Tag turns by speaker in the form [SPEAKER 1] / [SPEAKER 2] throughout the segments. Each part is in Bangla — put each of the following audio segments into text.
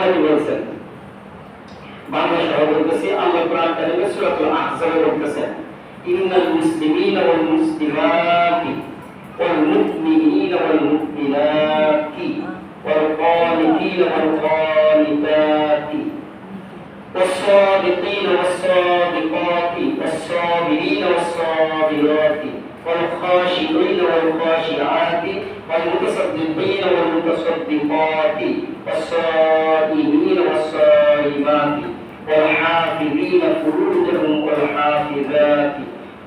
[SPEAKER 1] আল্লাহ কি বলছেন বাংলা সহ বলতেছি আল্লাহ কোরআন কারিমে সূরাতুল আহজাবে বলতেছেন ইন্নাল মুসলিমিনা ওয়াল মুসলিমাতি ওয়াল মুমিনিনা ওয়াল মুমিনাতি ওয়াল قانتين والقانتات والصادقين والصادقات والصابرين والصابرات والخاشعين والخاشعات والمتصدقين والمتصدقات والصائمين والصائمات والحافظين فروجهم والحافظات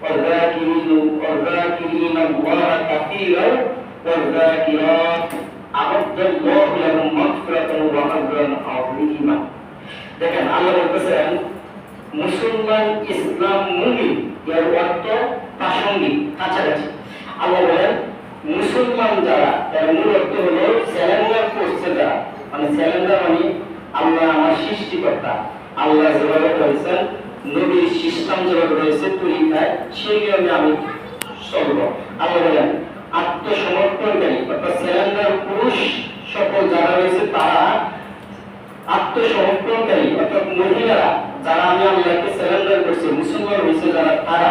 [SPEAKER 1] والذاكرين والذاكرين الله كثيرا والذاكرات أعد الله لهم مغفرة وأجرا عظيما দেখেন আল্লাহ বলতেছেন মুসলমান ইসলাম মুমিন এর অর্থ প্রাসঙ্গিক কাছাকাছি। আল্লাহ বলেন, মুসলমান যারা এর মূল অর্থ হলো স্যালেন্ডার করছে যারা। মানে স্যালেন্ডার মানে আল্লাহ আমার সৃষ্টিকর্তা। আল্লাহ যেভাবে করেছেন নবীর সিস্টেম যেভাবে রয়েছে তরিকায় সেই নিয়মে আমি চলব। আল্লাহ বলেন, আত্মসমর্পণকারী অর্থাৎ স্যালেন্ডার পুরুষ সকল যারা রয়েছে, তারা আত্মসমর্পণকারী। অর্থাৎ মহিলারা, যারা আমি আল্লাহকে সারেন্ডার করছি, মুসলমান হয়েছে যারা, তারা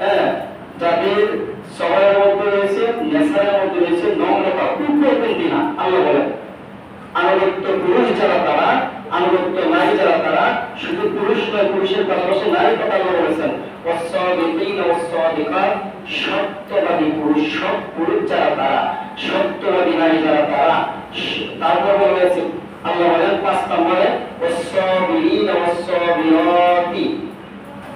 [SPEAKER 1] হ্যাঁ যাদের সবার মধ্যে রয়েছে নেশারের মধ্যে রয়েছে, নম্রতা প্রয়োজন দিনা আল্লাহ বলেন। আনুগত্য পুরুষ যারা, তারা আনুগত্য নারী যারা, তারা শুধু পুরুষ নয়, পুরুষের পাশাপাশি নারী কথা আল্লাহ বলেছেন। সত্যবাদী পুরুষ, সৎ পুরুষ যারা, তারা, সত্যবাদী নারী যারা, তারা, তারপর বলেছে আল্লাহ বলেন, পাঁচ নম্বরে অস্বাবিরিন অস্বাবিরাতি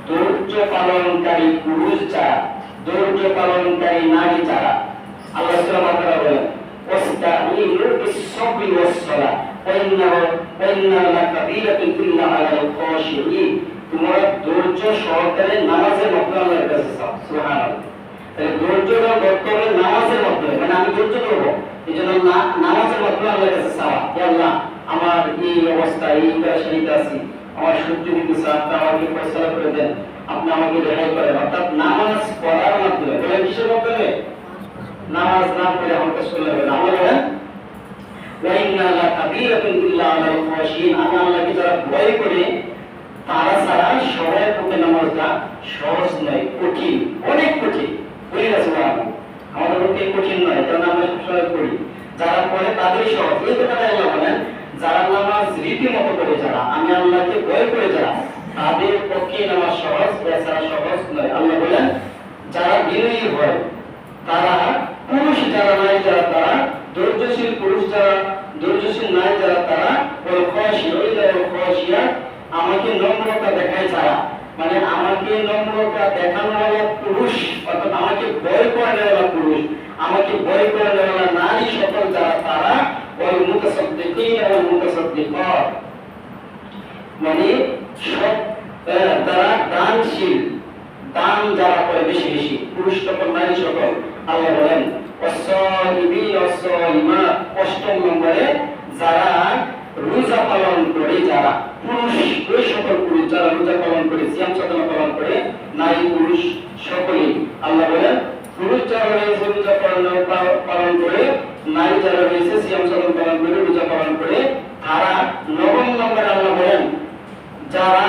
[SPEAKER 1] ধৈর্য পালনকারী পুরুষ যারা ধৈর্য পালনকারী নারী যারা, আল্লাহ তাআলা বলেন, ওয়াস্তাঈনু বিস-সাবরি ওয়াস-সালাহ, ওয়াইন্নাহু নামাজের মাধ্যমে আল্লাহর কাছে চাও নামাজের মাধ্যমে মানে আমি ধৈর্য করব এই জন্য নামাজের মাধ্যমে আল্লাহর কাছে চাওয়া আল্লাহ, আমার এই অবস্থা এই পেরেশানিতে আছি। আমার সহ্য আপনি আমাকে ফয়সালা করে দেন আপনি আমাকে রেহাই করেন অর্থাৎ নামাজ পড়ার মাধ্যমে, বলেন কিসের মাধ্যমে? নামাজ না পড়ে আমার কাছে চলে যাবে। আল্লাহ বলেন, ওয়াইন্না লা কাবীরাতুন ইল্লা আলাল খাশিন আমি আল্লাহকে যারা সবাই নয়, কঠিন, অনেক কঠিন। বুঝে গেছে আমাদের কঠিন নয় আমরা করি যারা পড়ে তাদের সহজ। এই কথাটা বলেন যারা নামাজ রীতিমতো করে যারা, আমি আল্লাহকে ভয় করে যারা, তাদের পক্ষে নামাজ সহজ, বেচারা সহজ নয় আল্লাহ বলেন যারা বিনয়ী হয় তারা পুরুষ যারা নাই যারা তারা ধৈর্যশীল পুরুষ যারা ধৈর্যশীল নাই যারা তারা ওই খসি ওই খসিয়া আমাকে নম্রতা দেখায় যারা মানে আমাকে নম্রতা দেখানোওয়ালা পুরুষ অর্থাৎ আমাকে ভয় করানোওয়ালা পুরুষ আমাকে ভয় করানোওয়ালা নারী সকল যারা তারা ওই মুতাসাদ্দিকিন ওই মুতাসাদ্দিকাত মানে সব তারা দানশীল দান যারা করে বেশি বেশি পুরুষ সকল নারী সকল আল্লাহ বলেন অসলিমিন অসলিমাত অষ্টম নম্বরে যারা রোজা পালন করে যারা পুরুষ ওই সকল পুরুষ যারা রোজা পালন করে, সিয়াম সাধনা পালন করে, নারী, পুরুষ সকলেই, আল্লাহ বলেন, পুরুষ যারা রয়েছে রোজা পালন পালন করে, নারী যারা রয়েছে সিয়াম সাধনা পালন করে, রোজা পালন করে, তারা নবম নম্বরে আল্লাহ বলেন, যারা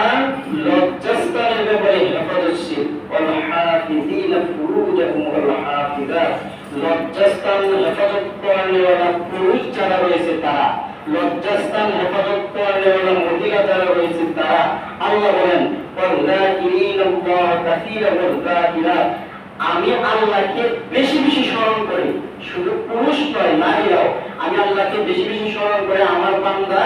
[SPEAKER 1] লজ্জাস্থানের ব্যাপারে হেফাজতশীল লজ্জাস্থান হেফাজত করানেওয়ালা পুরুষ যারা রয়েছে তারা লজ্জাস্থান হেফাজত করানেওয়ালা মহিলা যারা রয়েছে তারা, আল্লাহ বলেন আমি আল্লাহকে বেশি বেশি স্মরণ করি। শুধু পুরুষ নয়, নারীরাও। আমি আল্লাহকে বেশি বেশি স্মরণ করে। আমার বান্দা,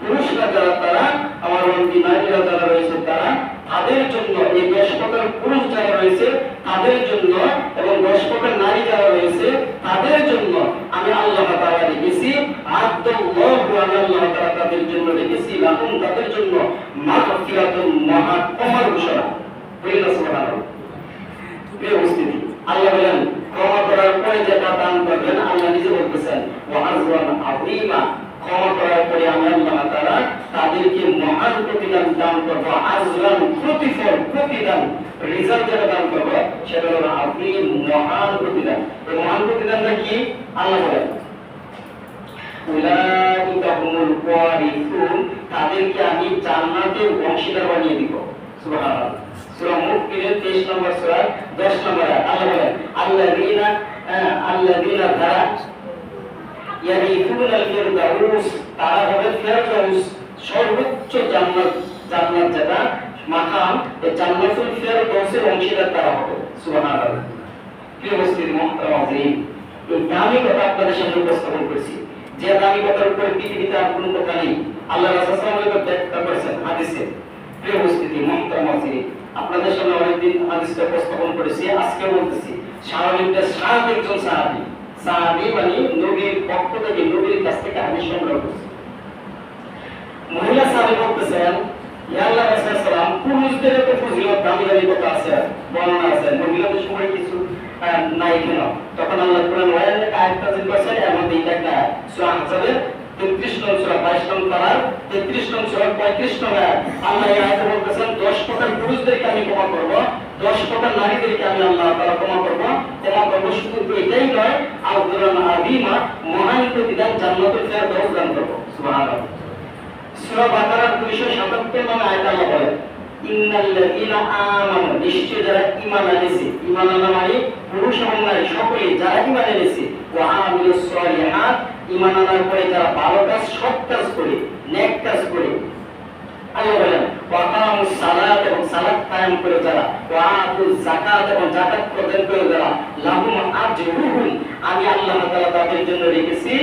[SPEAKER 1] পুরুষরা যারা, তারা, আমার বন্ধু নারীরা যারা রয়েছে, তারা তাদের জন্য এই দশ প্রকার পুরুষ যারা রয়েছে, তাদের জন্য এবং দশ প্রকার নারী যারা রয়েছে, তাদের জন্য আমি আল্লাহ তাআলা রেখেছি আমি আল্লাহ তাআলা তাদের জন্য রেখেছি লাহুম তাদের জন্য মাগফিরাতুন মহা ক্ষমার ঘোষণা। উপস্থিতি, আল্লাহ বলেন, ক্ষমা করার পরে যেটা দান করবেন, আল্লাহ নিজে বলতেছেন ওয়াজওয়ান আযীমা আল্লাহ তাদেরকে মহান প্রতিদান দান করব আজরান প্রতিফল প্রতিদান রিজাল্ট কি? আল্লাহ আমি জান্নাতের অংশীদার বানিয়ে দিব। 23 নম্বর 10 নম্বর আল্লাহ বলেন আল্লাযীনা আহ, আল্লাযীনা যারা ইয়ারিফুনাল ফিরদাউস, তারা হবে ফিরদাউস, সর্বোচ্চ জান্নাত জান্নাত যেটা মাকাম এই জান্নাতুল ফিরদাউসের অংশীদার তারা হবে। সুবহানাল্লাহ। প্রিয় উপস্থিতি মুহতারাম এই দামি কথা আপনাদের সামনে উপস্থাপন করেছি। যে দামি কথার উপরে পৃথিবীতে আর কোনো কথা নেই। আল্লাহ ব্যাখ্যা করেছেন হাদিসে। প্রিয় উপস্থিতি আপনাদের সামনে অনেকদিন হাদিসটা উপস্থাপন করেছি, আজকে বলতেছি সাহাবীদের সাত একজন সাহাবী। সাহাবী মানে নবীর পক্ষ থেকে, নবীর কাছ থেকে হাদিস সংগ্রহ করছে। মহিলা সাহাবী বলতেছেন ইয়া আল্লাহ রাসূল সাল্লাম পুরুষদের তো ফজিলত দামি দামি কথা আছে, বর্ণনা আছে। মহিলাদের সময় কিছু নাই কেন? তখন আল্লাহ কোরআন ওয়াইল আয়াত নাযিল করেছেন এর মধ্যে এটা একটা সূরা হাসাবের 33 নং সূরা 22 নং পারার 33 নং সূরা 35 নং আয়াত। আল্লাহ এই আয়াতে বলতেছেন 10 প্রকার পুরুষদেরকে আমি ক্ষমা করব। 10 প্রকার নারীদেরকে আমি আল্লাহ তাআলা ক্ষমা করব? ক্ষমা করব শুধু এটাই নয় আউযুরান আযীমা মহান প্রতিদান জান্নাতুল ফেরদাউস দান করব। সুবহানাল্লাহ। সূরা বাকারার 277 নং আয়াত আল্লাহ যারা আনা মানে সকলে যারা পরে যারা ভালো কাজ, সৎ কাজ করে, নেক কাজ করে। আল্লাহ বলেন ওয়া কামুস সালাত এবং সালাত কায়েম করে যারা, ওয়া আতুজ যাকাত এবং যাকাত প্রদান করে যারা, লাহুম আজরুহুম, আমি আল্লাহ তাআলা তাদের জন্য রেখেছি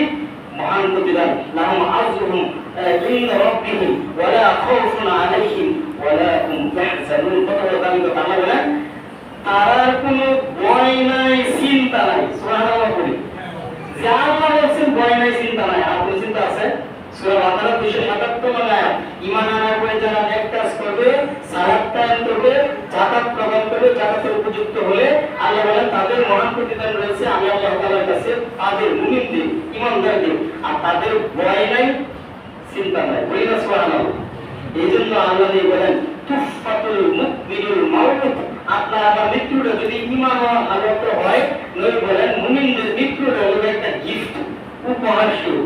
[SPEAKER 1] মহান প্রতিদান। লাহুম আজরুহুম ইনদা রাব্বিহিম, ওয়ালা খাউফুন আলাইহিম কথা, আল্লাহ বলেন তারার কোনো ভয় নাই, চিন্তা নাই। সুবহানাল্লাহ বলি। যা বলছেন, ভয় আর কোনো চিন্তা আছে সূরা বাকারা 277 আয়াত ঈমান আনার পরে যারা নেক কাজ করবে সালাত কায়েম করবে, যাকাত প্রদান করবে, যাকাতের উপযুক্ত হলে আল্লাহ বলেন, তাদের মহান প্রতিদান রয়েছে, আমি আল্লাহ তাআলার কাছে তাদের মুমিনদের, ঈমানদারদের, আর তাদের ভয় নাই, চিন্তা নাই। বলি না সুবহানাল্লাহ। এই জন্য আল্লাহ বলেন মৃত্যুটা যদি ও হালত হয়, নবী বলেন, মুমিনদের মৃত্যুটা একটা গিফট উপহার স্বরূপ।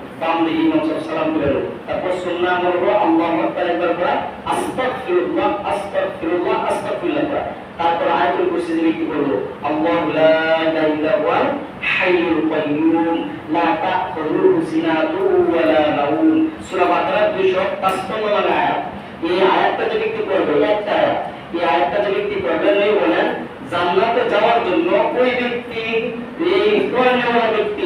[SPEAKER 1] বাম দিকে ইমাম সাহেব সালাম করে তারপর সুন্নাহ আমল হলো আল্লাহু আকবার একবার করা আস্তাগফিরুল্লাহ আস্তাগফিরুল্লাহ আস্তাগফিরুল্লাহ করা তারপর আয়াতুল কুরসি যে ব্যক্তি বলল আল্লাহু লা ইলাহা ইল্লা হুয়াল হাইয়ুল কাইয়্যুম লা তাখুযুহু সিনাতুন ওয়া লা নাওম সূরা বাকারা 255 নম্বর আয়াত। এই আয়াতটা যে ব্যক্তি পড়বে একটা এই ব্যক্তি পড়বে বলেন, জান্নাতে যাওয়ার জন্য ওই ব্যক্তি ব্যক্তি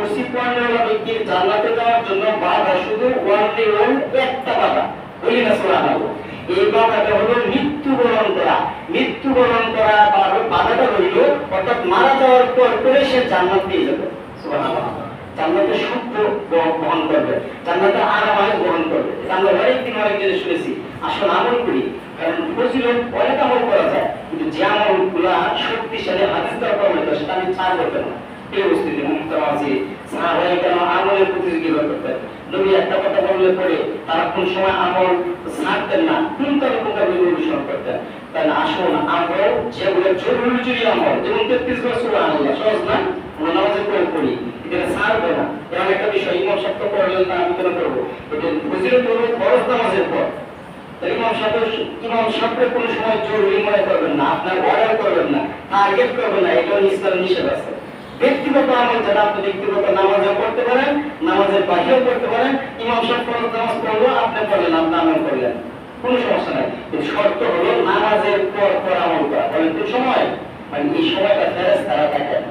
[SPEAKER 1] আয়াতুল কুরসি জান্নাতে যাওয়ার জন্য বাধা, শুধু ওয়ানলি ওয়ান একটা বাধা। বলি না, সুবহানাল্লাহ? এই বাধাটা হলো মৃত্যুবরণ করা। বাধাটা হইল, অর্থাৎ মারা যাওয়ার পর করে সে জান্নাত পেয়ে যাবে। সুবহানাল্লাহ। জান্নাতে বহন করবে। জান্নাতে আরামায় গ্রহণ করবে। আমরা অনেকদিন অনেক জিনিস শুনেছি। আসলে আমল করি। কারণ ফজিলত অনেক আমল করা যায়। কিন্তু যে আমলগুলা শক্তিশালী হাদিস দ্বারা প্রমাণিত, সেটা আমি ছাড় করতে না এই মুহতারাম আছে সাহাবায়ে কেন আমলের করতেন? নবী একটা কথা বললে পরে তারা কোন সময় আমল ছাড়তেন না, কোন উপকার অনুসরণ করতেন? আসুন আমল যেগুলো জরুরি জরুরি আমল, যেমন তেত্রিশ বছর আল্লাহ সহজ না? নামাজের প্রয়োগ করি না। এমন একটা বিষয়, ইমাম করলেন না, আমি কেন করব এটা ফরজ নামাজের পর। ইমাম ইমাম কোনো সময় জরুরি মনে করবেন না, আপনার অর্ডার করবেন না টার্গেট করবেন না এটা ইসলাম নিষেধ আছে। ব্যক্তিগত আমল যেটা আপনি ব্যক্তিগত নামাজও করতে পারেন, নামাজের বাহিরেও করতে পারেন, ইমাম সাহেব নামাজ পড়ল, আপনি পড়লেন, আপনি আমল করলেন। কোনো সমস্যা নাই। কিন্তু শর্ত হলো নামাজের পর পর আমল করা। বলেন তো সময়। মানে এই সময়টা ফেরেস তারা থাকেন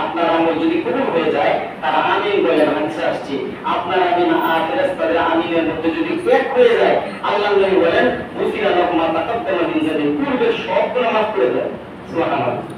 [SPEAKER 1] আপনার আমল যদি কবুল হয়ে যায়, তারা আমিন বলে হাদিসে আসছে। আপনার আমিন আর ফেরেশতাদের আমিনের মধ্যে যদি এক হয়ে যায় আল্লাহ নবী বলেন গুফিরা লাহুম মা তাকাদ্দামা মিন যাবে পূর্বের সব গুনাহ মাফ করে দেয় সুবহানাল্লাহ।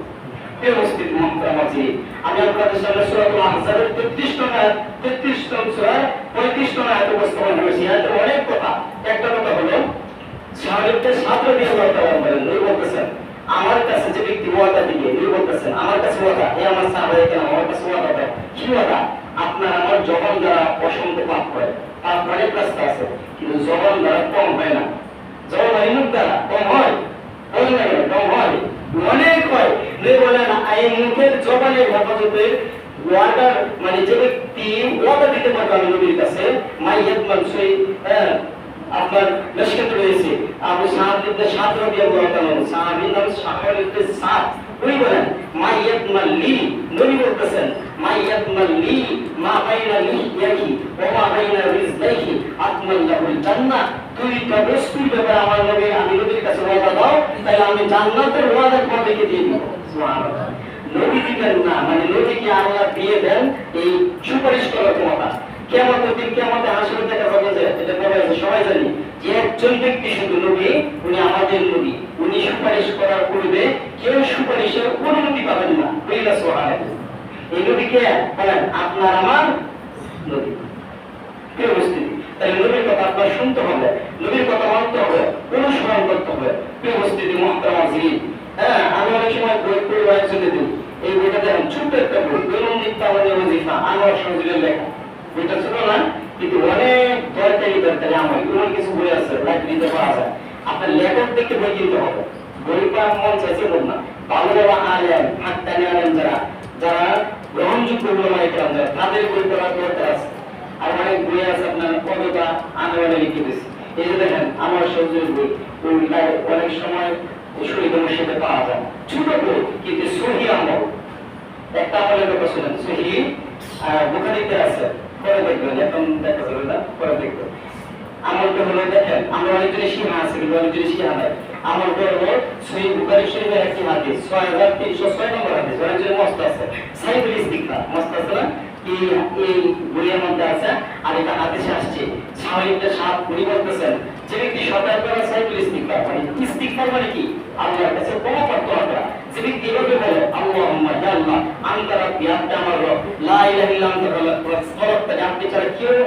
[SPEAKER 1] প্রিয় উপস্থিত মহামাজি আমি আপনাদের সামনে সূরাতুল আহজাবের 33 নং। আয়াত 33 নং সূরা 35 নং উপস্থাপন করেছি এতে অনেক কথা একটা আমার কাছে যে ব্যক্তি ওয়াদা দিবে বলতেছেন আমার কাছে আমার সাহাবায়ে কেন আমার কাছে ওয়াদা দেয় কি ওয়াদা আপনার আমার জবান দ্বারা অসংখ্য পাপ করে পাপ অনেক রাস্তা আছে কিন্তু জবান দ্বারা কম হয়। না জবান দ্বারা কম হয় কম হয়। অনেক হয়। নবী বলেন এই মুখের জবানের হেফাজতের ওয়াদার মানে যে ব্যক্তি ওয়াদা দিতে পারবে আমি নবীর কাছে, মাইয়াত মানসই হ্যাঁ আপনার মেশকাতে রয়েছে। আবু সাহাব ইবনে সাদ রাদিয়াল্লাহু তাআলা সাহাবীর নাম সাহাব ইবনে সাদ। উনি বলেন, মাইয়াত মাল্লি নবী বলতেছেন, মাইয়াত মাল্লি মা বাইনা লিহিয়াহি ওয়া মা বাইনা রিজলাইহি আকমাল্লাহুল জান্নাহ। দুইটা বস্তুর ব্যাপারে আমার নবী, আমি নবীর কাছে ওয়াদা দাও, তাহলে আমি জান্নাতের ওয়াদা তোমাদেরকে দিয়ে দিব। নবী না মানে নবীকে আল্লাহ দিয়ে দেন এই সুপারিশ করার ক্ষমতা। কেমন দিন কেমন হাসির দেখা পাবো যে, এটা বলা সবাই জানি যে একজন ব্যক্তি শুধু নবী, উনি আমাদের নবী। উনি সুপারিশ করার পূর্বে কেউ সুপারিশের অনুমতি পাবেন না। বুঝলা সোহায় এই নবীকে বলেন, আপনার আমার নবী। তাই নবীর কথা আপনার শুনতে হবে, নবীর কথা মানতে হবে অনুসরণ করতে হবে। প্রিয় উপস্থিতি মহতারা জিনিস হ্যাঁ আমি অনেক সময় বই পরিবারের জন্য দিই। এই বইটা দেখেন, ছোট্ট একটা বই, দৈনন্দিন তাওয়ানি ওজিফা আনোয়ার সহজুলের লেখা। বইটা ছোট না, কিন্তু অনেক দরকারি দরকারি আমার এমন কিছু বই আছে লাইব্রেরিতে পাওয়া যায়। আপনার লেখক দেখে বই কিনতে হবে। বই পাওয়ার মন চাইছে বল না। ভালো বাবা আলেম, হাক্কানি আলেম যারা যারা গ্রহণযোগ্য ইকরাম যারা, তাদের বই পড়ার দরকার আছে। আর অনেক বই আছে আপনার কবিতা আনোয়ারে লিখে দিয়েছে এই যে দেখেন, আমার সবজির বই অনেক সময় শহীদ মসজিদে পাওয়া যায়। ছোট বই, কিন্তু সহি আমল। একটা আমলের কথা শুনেন, সহি বুখারিতে আছে। পরে দেখবেন, এখন দেখা যাবে না, পরে দেখবেন। আমলটা হলো, দেখেন, আমরা অনেকজনে সীমা আছে, কিন্তু অনেকজনে সীমা নাই। আমলটা হলো সহি বুখারি শরীফের একটি হাদিস, ছয় হাজার তিনশো ছয় নম্বর হাদিস। অনেকজনে মস্ত আছে। সাইদুল ইস্তিকফার মস্ত আছে না? মানে কি? আমার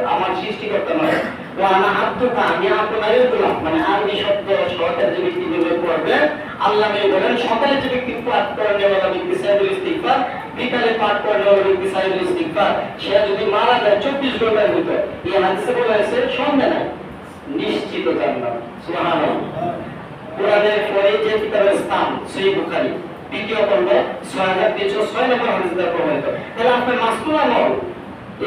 [SPEAKER 1] আমার সৃষ্টিকর্তা নয়। আমি আপনারই গোলাম মানে আরবি শব্দ সহকারে যে ব্যক্তি পড়বে আল্লাহ নবী বলেন, সকালে যে ব্যক্তি পাঠ করেন ওয়ালা ব্যক্তি সাইদুল ইস্তিকফার বিকালে পাঠ করেন ওয়ালা ব্যক্তি সাইদুল ইস্তিকফার সে যদি মারা যায়, চব্বিশ ঘণ্টার ভিতরে। এই হাদিসে বলা হয়েছে, সন্ধ্যা নাই, নিশ্চিত জান্নাত। সুবহানাল্লাহ। কোরআনের পরে যে কিতাবের স্থান সেই বুখারি, দ্বিতীয় পর্ব ছয় হাজার তিনশো ছয় নম্বর হাদিস প্রমাণিত। তাহলে আপনার মাসকুল আমল,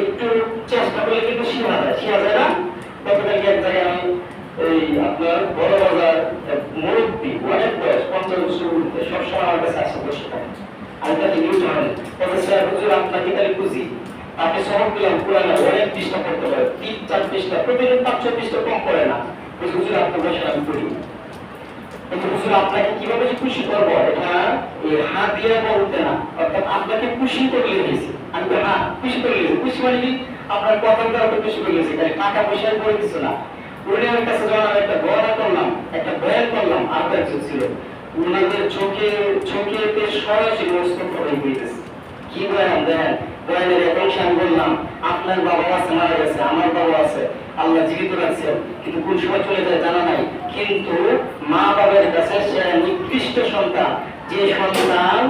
[SPEAKER 1] একটু চেষ্টা করলে কিন্তু শিখা যায় শিখা যায় না? গতকালকে এক জায়গায় আমি এই আপনার বড় বাজার মুরব্বী, অনেক বয়স, পঞ্চাশ বছর সবসময় আমার কাছে আসে বসে থাকে। আমি তাকে নিউজ আপনাকে তাহলে খুঁজি। আপনি সবক দিলাম পুরানো, অনেক পৃষ্ঠা পড়তে পারে। তিন, চার পৃষ্ঠা, প্রতিদিন পাঁচ ছয় পৃষ্ঠা কম পড়ে না। হুজুর, আপনার বসে আমি পড়ি। কিন্তু হুজুর, আপনাকে কীভাবে যে খুশি করব? এটা হাত দিয়ে বলতে না। অর্থাৎ আপনাকে খুশি করে লিখেছি আমি হ্যাঁ খুশি করে লিখেছি খুশি মানে কি? আপনার কথা দ্বারা খুশি করে তাই টাকা পয়সা করে কিছু না। উনি আমার কাছে যখন একটা গণনা করলাম, একটা বয়ান করলাম আর একজন ছিল। উনাদের চোখে চোখেতে সরাসরি মস্তক হয়ে গিয়েছে। কি বয়ান, দেন? বয়ানের এক অংশে বললাম, আপনার বাবা আছে, মারা গেছে, আমার বাবা আছে, আল্লাহ জীবিত রাখছেন, কিন্তু কোন সময় চলে যায় জানা নাই। কিন্তু মা বাবার কাছে সে নিকৃষ্ট সন্তান, যে সন্তান,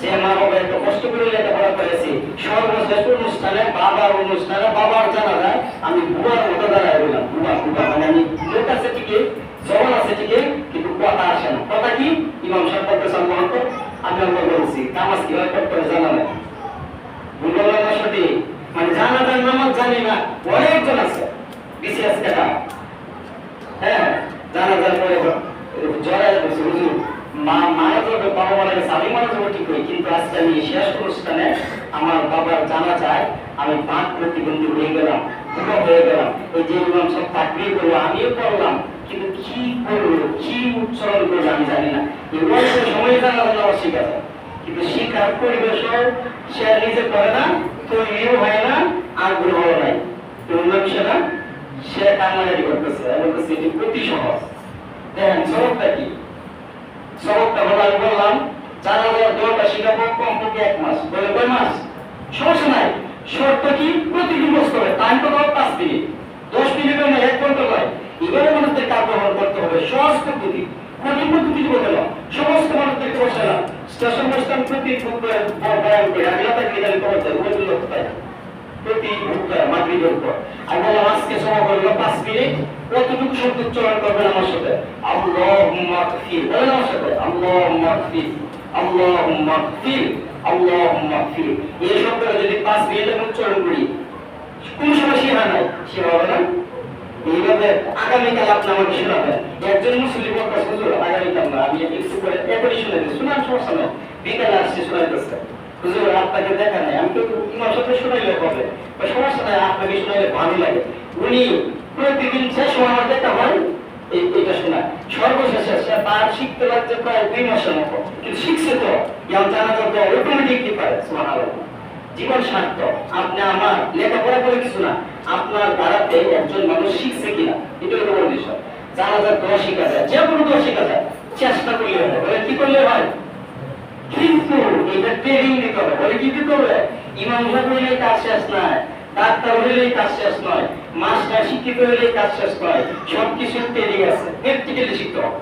[SPEAKER 1] যে মা বাবা এত কষ্ট করে লেখাপড়া করেছে সর্বশ্রেষ্ঠ অনুষ্ঠানে বাবার অনুষ্ঠানে বাবার জানাজায় আমি বুবার মতো দাঁড়ায় বললাম বুবা বুবা মানে আমি লোক আছে ঠিকই, জবান আছে ঠিকই, কিন্তু কথা আসে না। কথা কি? ইমাম সাহেব করতে সম্মান আমি আমরা বলছি কামাজ কীভাবে করতে হবে জানা নাই না সঠিক মানে জানা যায় নামাজ অনেকজন আছে। বিসিএস ক্যাডার হ্যাঁ জানা যার পরে জড়ায় বসে হুজুর। মা মারা যাবে বাবা মারা গেছে, আমি মারা যাব ঠিক করি? কিন্তু আজকে আমি শেষ অনুষ্ঠানে আমার বাবার জানা যায়, আমি বাঘ প্রতিবন্ধী হয়ে গেলাম, বুড়ো হয়ে গেলাম। এই যে ইমাম সব তাকবির করল, আমিও করলাম, কিন্তু কি করল, কি উচ্চারণ করল আমি জানি না। অল্প সময় জানা জানা অস্বীকার হয়। কিন্তু শিক্ষার পরিবেশও সে নিজে করে না, তৈরিও হয় না আগ্রহ নাই। অন্য না? সে কান্নাকাটি করতেছে এবং সেটি অতি সহজ। দেখেন সবকটা কি? সবকটা হলো বললাম জানা যাওয়ার দোয়াটা শিখাবো কমপক্ষে এক মাস, বলে কয় মাস? সমস্যা নাই। শর্ত কি? প্রতিদিন বসতে হবে। টাইম তো ধরো পাঁচ মিনিট। দশ মিনিট নয় এক ঘণ্টা নয় এবারে মানুষদেরকে আগ্রহণ করতে হবে। সহজ পদ্ধতি। কঠিন পদ্ধতি বলে না সমস্ত মানুষদেরকে বসে না স্টেশন বসতাম প্রতি বয়ান করে আমি রাতে গিয়ে জানি কোথায় প্রতি মাগরিবের পর বললাম, আজকে সময় করল পাঁচ মিনিট। কতটুকু শব্দ উচ্চারণ করবেন আমার সাথে। আল্লাহুম্মা ফির বলেন আমার সাথে? আল্লাহুম্মা ফির আল্লাহুম্মা ফির আল্লাহুম্মা ফির এই শব্দটা যদি পাঁচ মিনিট আমি উচ্চারণ করি, কোন সময় শিখা নাই। শিখা হবে না? এইভাবে আগামীকাল আপনি আমাকে শোনাবেন। একজন মুসলিম বক্তা হুজুর আগামীকাল না, আমি একটু করে এখনই শুনে দিই। শুনান সমস্যা নেই। বিকালে আসছে শোনাইতেছে হুজুর, আপনাকে দেখা নাই। আমি তো ইমাম সাথে শুনাইলে হবে। বা সমস্যা নাই, আপনাকে শুনাইলে ভালো লাগে। উনি প্রতিদিন শেষ আমার দেখা হয় এটা শোনা সর্বশেষে তার শিখতে লাগছে প্রায় দুই মাসের মতো। কিন্তু শিখছে তো। যেমন জানা যাবে অটোমেটিকলি পারে সুবহানাল্লাহ। জীবন সার্থক। আপনি আমার লেখাপড়া করে কিছু না। আপনার দ্বারাতে একজন মানুষ শিখছে কিনা, এটা হলো বড় বিষয়। জানা যায় দোয়া শিখা যায় যে কোনো দোয়া শিখা যায়। চেষ্টা করলে হয় কি করলে হয়? কিন্তু এটা ট্রেনিং দিতে হবে বলে কি দিতে হবে ইমাম সাহেব হইলে কাজ শেষ নয় ডাক্তার হইলেই কাজ শেষ নয় মাস্টার শিক্ষিত হইলেই কাজ শেষ নয় সব কিছু ট্রেনিং আছে প্র্যাকটিক্যালি শিখতে হবে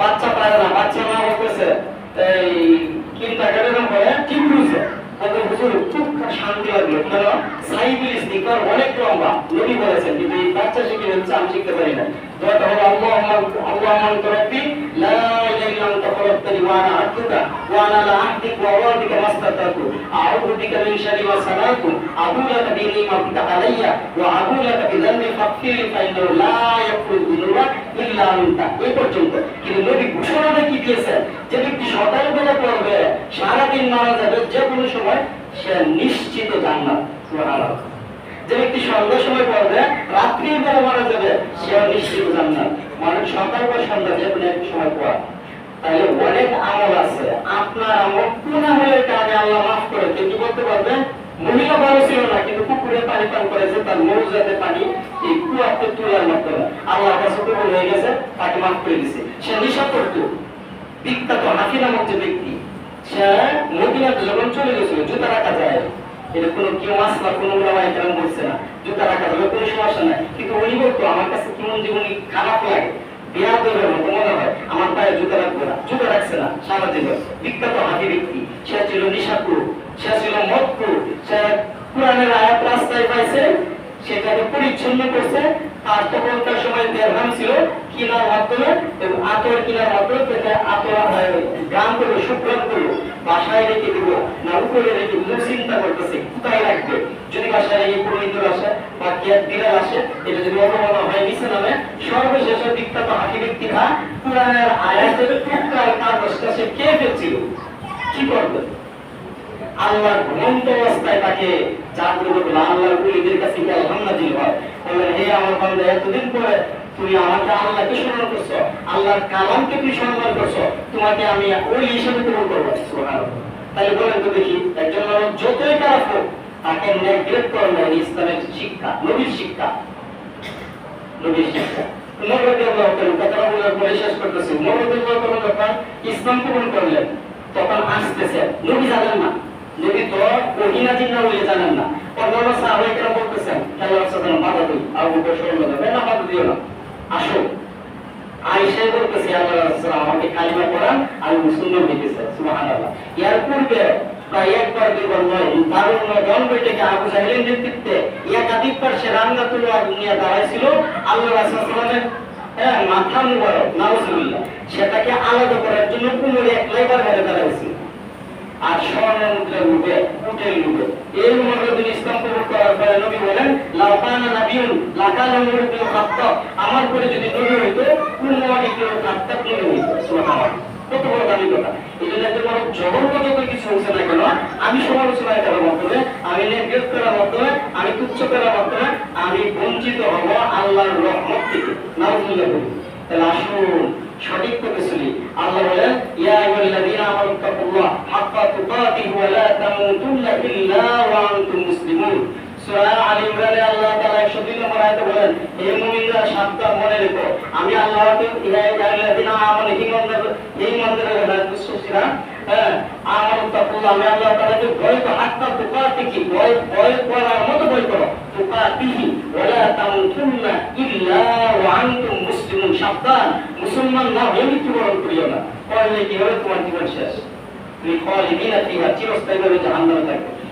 [SPEAKER 1] বাচ্চা পারে না বাচ্চা মা বলতেছে এই ঠিক বুঝছে হুজুর খুব শান্তি লাগল কেন সাইবুল ইসতিকার অনেক লম্বা নবী বলেছেন কিন্তু এই বাচ্চা শিখে হচ্ছে আমি শিখতে পারি না দোয়াটা হলো আল্লাহ আল্লাহ মান করবি লা ইলাহা ইল্লা আনতা খলাকতানি ওয়া আনা আবদুকা ওয়া আনা লা আহদিক ওয়া ওয়া আবু লাকা বিযানবি ফাগফির লি ফাইন্নাহু লা ইয়াগফিরু যুনুবা এই পর্যন্ত কিন্তু নবী ঘোষণাটা কি দিয়েছেন যে ব্যক্তি পড়বে, সারাদিন মারা যাবে, যে কোনো সময় সে নিশ্চিত জান্নাত। যে ব্যক্তি সন্ধ্যার সময় পড়বে, রাত্রির বেলা মারা যাবে সে নিশ্চিত জান্নাত। মানে সকাল বা সন্ধ্যা যে কোনো এক সময় পড়া। তাহলে অনেক আমল আছে। আপনার আমল কোন আমলের কারণে আল্লাহ মাফ করে কেউ কি বলতে পারবে মহিলা বড় ছিল না, কিন্তু পুকুরে পানি পান করেছে, তার মৌজাতে পানি এই কুয়াতে তোলার মতো আল্লাহ কাছে কবুল হয়ে গেছে, তাকে মাফ করে দিছে। সে নিশা করতো। বিখ্যাত হাফি নামক যে ব্যক্তি, সে মদিনাতে যখন চলে গেছিল, জুতা রাখা যায়। এটা কোনো কেউ মাসলা কোনো ওলামা কেমন বলছে না। জুতা রাখা যাবে, কোনো সমস্যা নাই। কিন্তু উনি বলতো, আমার কাছে কেমন জীবনী খারাপ লাগে? বিয়া হয় আমার পায়ে জুতা রাখব না, জুতা রাখছে না সামাজিক বিখ্যাত হাতি ব্যক্তি। সে ছিল নিশাকুর সে ছিল মদকুর সে কোরআনের আয়াত রাস্তায় পাইছে সেটাকে পরিচ্ছন্ন করছে। আর তখনকার সময় দেড়হাম ছিল, কিনার মাধ্যমে এবং আতর কিনার মাধ্যমে সেটা আতর গ্রাম করল শুক্রাম করল। বাসায় রেখে দিব, না উপরে রেখে দিব। চিন্তা করতেছে, কোথায় রাখবে? যদি বাসায় কোনো ইঁদুর আসে বা বিড়াল আসে, এটা যদি অবমাননা নিচে নামে সর্বশেষে বিখ্যাত হাতি ব্যক্তিরা কোরআনের আয়াতের টুকরার কাগজটা সে কে ফেলছিল। কি করবে? আল্লাহ ঘুমন্ত অবস্থায় তাকে জাগ্রত করল আল্লাহর কুলিদের কাছে কি আলহামদুলিল্লাহ হয় বললেন, হে আমার বান্দা, এতদিন পরে তুমি আমাকে আল্লাহকে স্মরণ করছ, আল্লাহর কালামকে তুমি সম্মান করছ, তোমাকে আমি ওই হিসেবে গ্রহণ করব। তাহলে বলেন তো দেখি, একজন মানুষ যতই খারাপ হোক, তাকে নেগলেক্ট করা ইসলামের শিক্ষা, নবীর শিক্ষা। নবীর শিক্ষা পরে শেষ করতেছি যখন ইসলাম কবুল করলেন তখন আসতেছে নবী জানেন না নবী তো ওহিনা জিন্না বলে জানেন না অন্যান্য সাহাবাই কেন বলতেছেন খেলা সাধারণ বাধা দিই আবু বকর সরল না বাধা দিও না আসো আয়েশা বলতেছে আল্লাহ আমাকে কালিমা পড়ান আমি মুসলমান সুবহানাল্লাহ এর পূর্বে একবার দুইবার নয় দারুণ দল বৈঠকে আবু জাহেলের নেতৃত্বে একাধিকবার সে রান্না তুলো আর নিয়ে দাঁড়াইছিল আল্লাহ রাসূলের হ্যাঁ সেটাকে আলাদা করার জন্য কুমুর মেরে দাঁড়াইছিল আর স্বর্ণ মুদ্রা লুবে উটের লুবে এর মধ্যে ইসলাম কবুল করার পরে নবী বলেন লাউকানা নাবিউন লাকানা আমার পরে যদি নবী হইতো খাত্তাব নবী হইতো কত বড় দামি কথা। এই জন্য এত বড় কিছু হচ্ছে না কেন, আমি সমালোচনা করার মাধ্যমে, আমি নেগেট করার মাধ্যমে, আমি তুচ্ছ করার মাধ্যমে, আমি বঞ্চিত হব আল্লাহর রহমত থেকে। নাউজুবিল্লাহ বলি। তাহলে আসুন, সঠিক পথে চলি। আল্লাহ বলেন, ইয়া আইয়ুহাল্লাযীনা আমানু তাকুল্লাহ হাক্কা তুকাতিহি ওয়া লা তামুতুন্না ইল্লা ওয়া আনতুম মুসলিমুন। সূরা আলী ইমরানে আল্লাহ তাআলা 103 নম্বর আয়াতে বলেন, হে মুমিনরা, সাবধান রেখো। আমি আল্লাহকে আইয়ুহাল্লাযীনা আমানু ঈমানদার ঈমানদারের রাসূলরা হ্যাঁ আমি আল্লাহ মুসলমান। না হয়ে মৃত্যুবরণ করিও না। করলে কি হবে? তোমার জীবন শেষ। তুমি খালিদিনা ফিহা চিরস্থায়ীভাবে জাহান্নামে থাকবে।